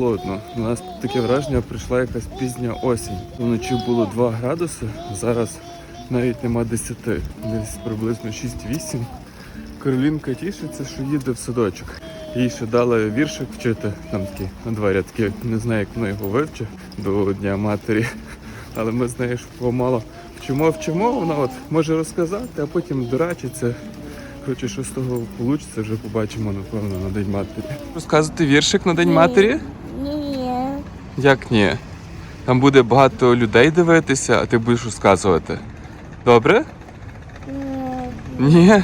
прохолодно. У нас таке враження, прийшла якась пізня осінь. Вночі було 2 градуси, зараз навіть нема 10, десь приблизно 6-8. Каролінка тішиться, що їде в садочок. Їй ще дали віршик вчити, там такі на два рядки. Не знаю, як вона його вивчить до Дня матері. Але ми з нею ж помало вчимо, вчимо, вона от може розказати, а потім дурачиться. Коротше, що з того вийде, вже побачимо, напевно, на День матері. Розказувати віршик на День матері? Як ні? Там буде багато людей дивитися, а ти будеш розказувати. Добре? Ні.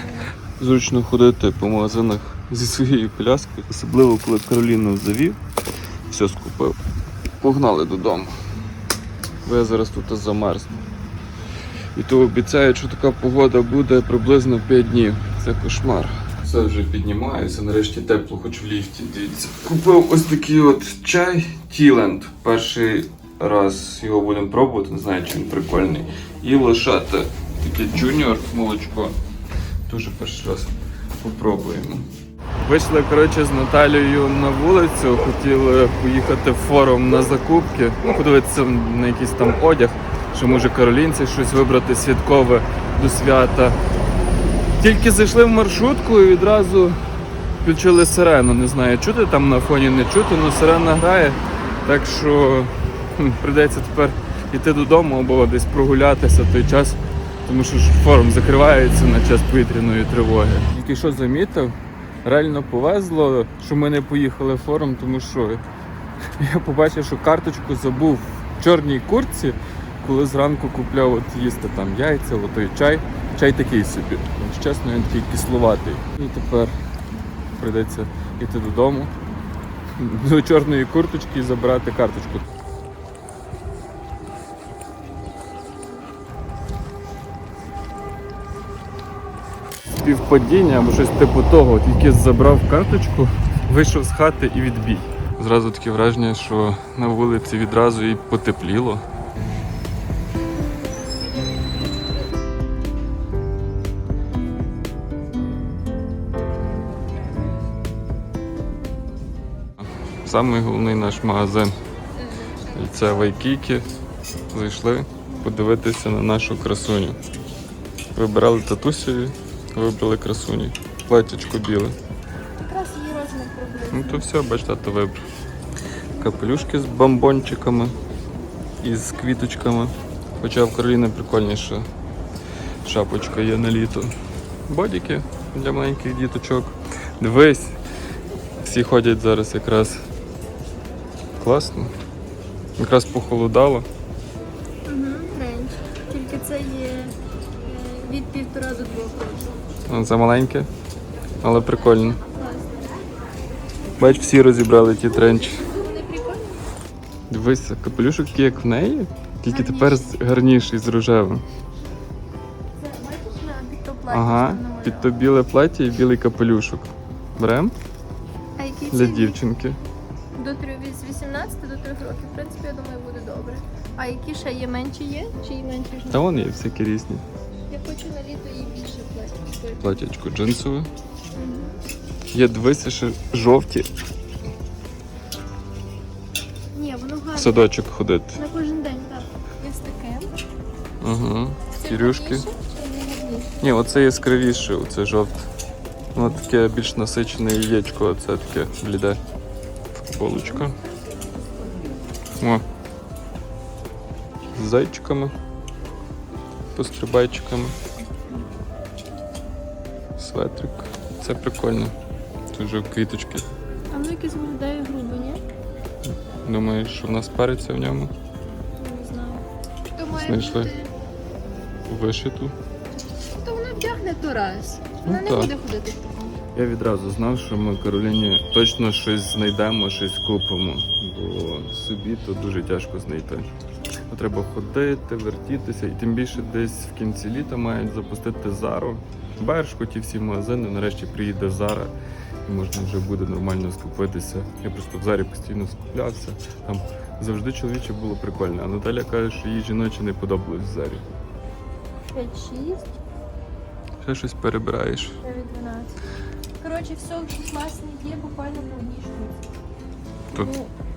Зручно ходити по магазинах зі своєю коляскою, особливо коли Кароліну завів, все скупив. Погнали додому. Бо я зараз тут замерзну. І то обіцяють, що така погода буде приблизно 5 днів. Це кошмар. Все вже піднімаюся, нарешті тепло, хоч в ліфті. Дивіться. Купив ось такий от чай Тіленд. Перший раз його будемо пробувати, не знаю, чи він прикольний. І лошата. Таке джуніор молочко. Дуже перший раз попробуємо. Вийшли коротше, з Наталією на вулицю, хотіли поїхати в форум на закупки, ну, подивитися на якийсь там одяг, що може Каролінці щось вибрати святкове до свята. Тільки зайшли в маршрутку і відразу включили сирену. Не знаю, чути там на фоні не чути, але сирена грає. Так що хм, прийдеться тепер йти додому або десь прогулятися той час, тому що ж форум закривається на час повітряної тривоги. Тільки що замітив, реально повезло, що ми не поїхали в форум, тому що я побачив, що карточку забув в чорній куртці, коли зранку купляв от їсти там яйця, от той чай. Чай такий собі. Чесно, він такий кисловатий. І тепер прийдеться йти додому до чорної курточки і забирати карточку. Співпадіння або щось типу того, тільки забрав карточку, вийшов з хати і відбій. Зразу таке враження, що на вулиці відразу і потепліло. Самий головний наш магазин. І це Вайкікі. Зайшли подивитися на нашу красуню. Вибирали татусеві, вибрали красуню. Платячко біле. Якраз її розмір приблизно. Ну то все, бач, тато вибрав. Капелюшки з бомбончиками і з квіточками. Хоча в Кароліни прикольніша шапочка є на літо. Бодіки для маленьких діточок. Дивись, всі ходять зараз якраз класно. Якраз похолодало. Угу. Тільки це є е, від півтора до двох років. Це маленьке, але прикольно. Бач, всі розібрали ті тренчі. Вони прикольні. Дивися, капелюшок такий, як в неї, тільки тепер з- гарніший з рожевим. Це бачиш на то плаття Ага, під то біле плаття і білий капелюшок. Берем А який для дівчинки. Років, в принципі, я думаю, буде добре. А які ще є менші є? Чи є менші ж? Та вон є всякі різні. Я хочу на літо їй більше плаття. Платячко джинсове. Є дивися ще жовті Ні, воно в садочок ходити. На кожен день, так. І з таким. Ага. Це Кірюшки. гарніше чи не? Ні, оце яскравіше, оце жовте. Воно таке більш насичене яєчко, а це таке бліде. Футболочка. О. З зайчиками. Пострибайчиками. Светрик. Це прикольно. Тут вже квіточки. А воно якесь виглядає грубо, ні? Думаєш, що в нас париться в ньому? Не знаю. То має Знайшли. бути. Вишиту. То вона вдягне то раз. Ну, Вона не так. буде ходити в такому. Я відразу знав, що ми Кароліні точно щось знайдемо, щось купимо, бо собі то дуже тяжко знайти. Треба ходити, вертітися, і тим більше десь в кінці літа мають запустити Зару. Бершку, ті всі магазини, нарешті приїде Зара, і можна вже буде нормально скупитися. Я просто в Зарі постійно скуплявся. Там завжди чоловіче було прикольно, а Наталя каже, що їй жіночі не подобалось в Зарі. 5-6, Ще щось перебираєш. 9-12. Коротше, все класне є, буквально по одній штуці. То,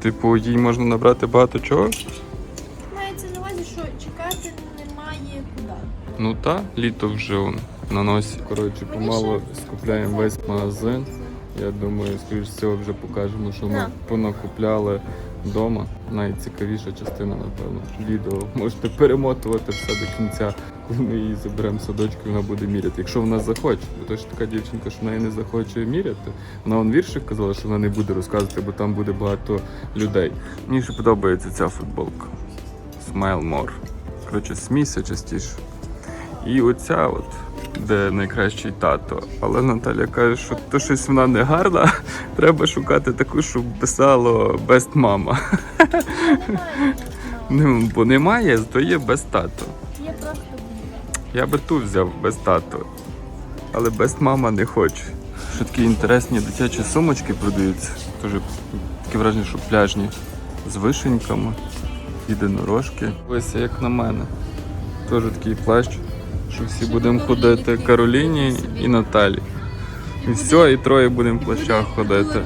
типу, їй можна набрати багато чого? Мається на увазі, що чекати немає куди. Ну та, літо вже он, на носі. Коротше, помало скупляємо весь магазин. Я думаю, скоріш всього вже покажемо, що ми Да. понакупляли вдома. Найцікавіша частина, напевно, відео. Можете перемотувати все до кінця, коли ми її заберемо садочку, вона буде міряти. Якщо вона захоче, бо то ж така дівчинка, що в неї не захоче міряти. Вона он віршик казала, що вона не буде розказувати, бо там буде багато людей. Мені ще подобається ця футболка. Smile more. Коротше, смійся частіше. І оця от, де найкращий тато. Але Наталя каже, що то щось вона не гарна. Треба шукати таку, щоб писало best мама. Ну, бо немає, то є без тато. Є просто. Я би ту взяв без тато. Але без мама не хочу. Що такі інтересні дитячі сумочки продаються. Дуже таке враження, що пляжні. З вишеньками, єдинорожки. Ось як на мене. Теж такий плащ, що всі будемо ходити Кароліні і Наталі. І все, і троє будемо в плащах ходити.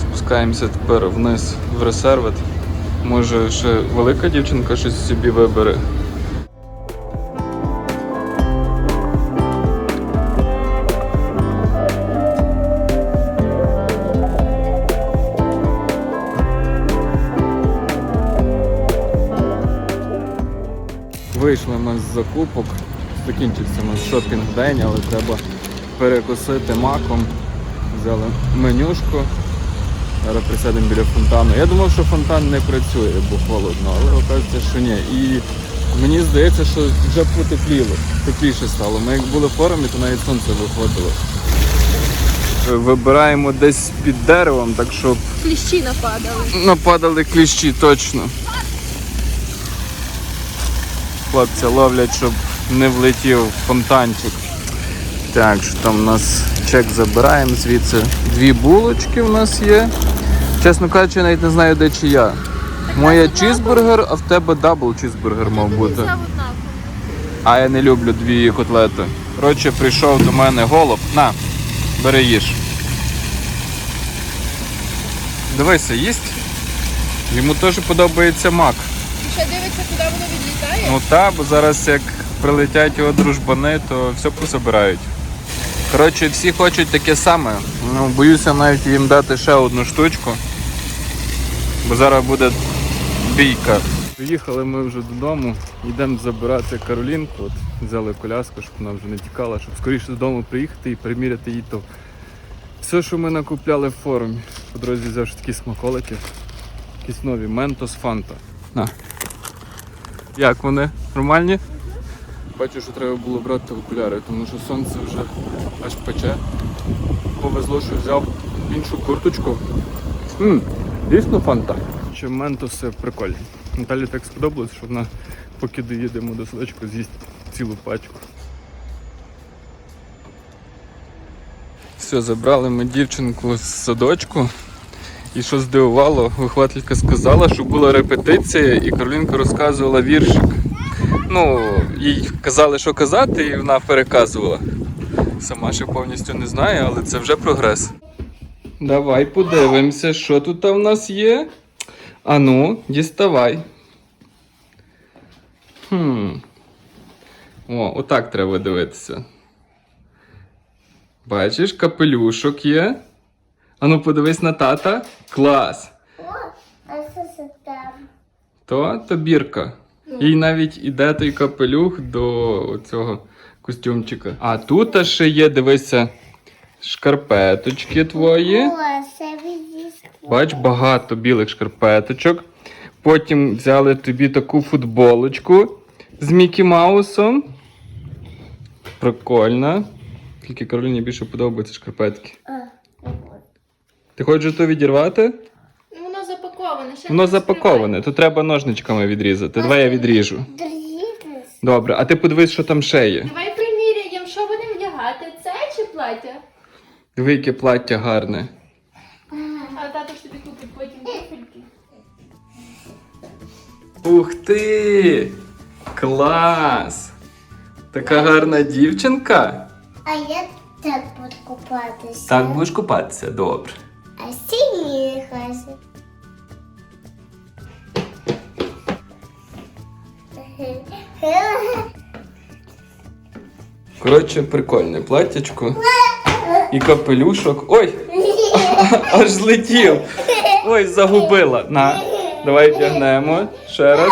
Спускаємося тепер вниз в ресервет. Може, ще велика дівчинка щось собі вибере. Вийшли ми з закупок. Закінчився у нас шопінг день, але треба перекусити маком. Взяли менюшку. Зараз присядемо біля фонтану. Я думав, що фонтан не працює, бо холодно, але оказується, що ні. І мені здається, що вже потепліло, тепліше стало. Ми як були в форумі, то навіть сонце виходило. Вибираємо десь під деревом, так щоб Кліщі нападали. Нападали кліщі, точно. Хлопці ловлять, щоб не влетів в фонтанчик. Так, що там у нас чек забираємо звідси. Дві булочки в нас є. Чесно кажучи, я навіть не знаю, де чия. Моя чізбургер, а в тебе дабл чізбургер мав бути. А я не люблю дві котлети. Коротше, прийшов до мене голуб. На, бери їж. Дивися, їсть. Йому теж подобається мак. Ще дивиться, куди воно відлітає. Ну та, бо зараз як прилетять його дружбани, то все позабирають. Коротше, всі хочуть таке саме. Ну, боюся навіть їм дати ще одну штучку. Бо зараз буде бійка. Приїхали ми вже додому, йдемо забирати Каролінку. От взяли коляску, щоб вона вже не тікала, щоб скоріше додому приїхати і приміряти їй то. Все, що ми накупляли в форумі. По дорозі взяв такі смаколики. Якісь нові Ментос Фанта. На. Як вони? Нормальні? Бачу, що треба було брати окуляри, тому що сонце вже аж пече. Повезло, що взяв іншу курточку. Ммм, дійсно фанта. Чи ментоси прикольні. Наталі так сподобалось, що вона, поки доїдемо до садочку, з'їсть цілу пачку. Все, забрали ми дівчинку з садочку. І що здивувало, вихователька сказала, що була репетиція, і Каролінка розказувала віршик. Ну, їй казали, що казати, і вона переказувала. Сама ще повністю не знає, але це вже прогрес. Давай подивимося, що тут в нас є. Ану, діставай. Хм. О, отак треба дивитися. Бачиш, капелюшок є. Ану, подивись на тата. Клас. А що це там? То, то бірка. Їй навіть іде той капелюх до цього костюмчика. А тут ще є, дивися, шкарпеточки твої. Бач, багато білих шкарпеточок. Потім взяли тобі таку футболочку з Мікі Маусом. Прикольно. Тільки Кароліні більше подобаються шкарпетки. Ти хочеш то відірвати? Воно запаковане. Ще Воно не запаковане, то треба ножничками відрізати. Давай я відріжу. Дрігнес. Добре, а ти подивись, що там ще є. Давай приміряємо, що будемо вдягати. Це чи плаття? Диви, яке плаття гарне. А тато ж тобі купить потім туфельки. Ух ти! Клас! Така гарна дівчинка. А я так буду купатися. Так будеш купатися, добре. А сині хаси. Коротше, прикольне платтячко. І капелюшок. Ой! Аж злетів. Ой, загубила. На, давай вдягнемо ще раз.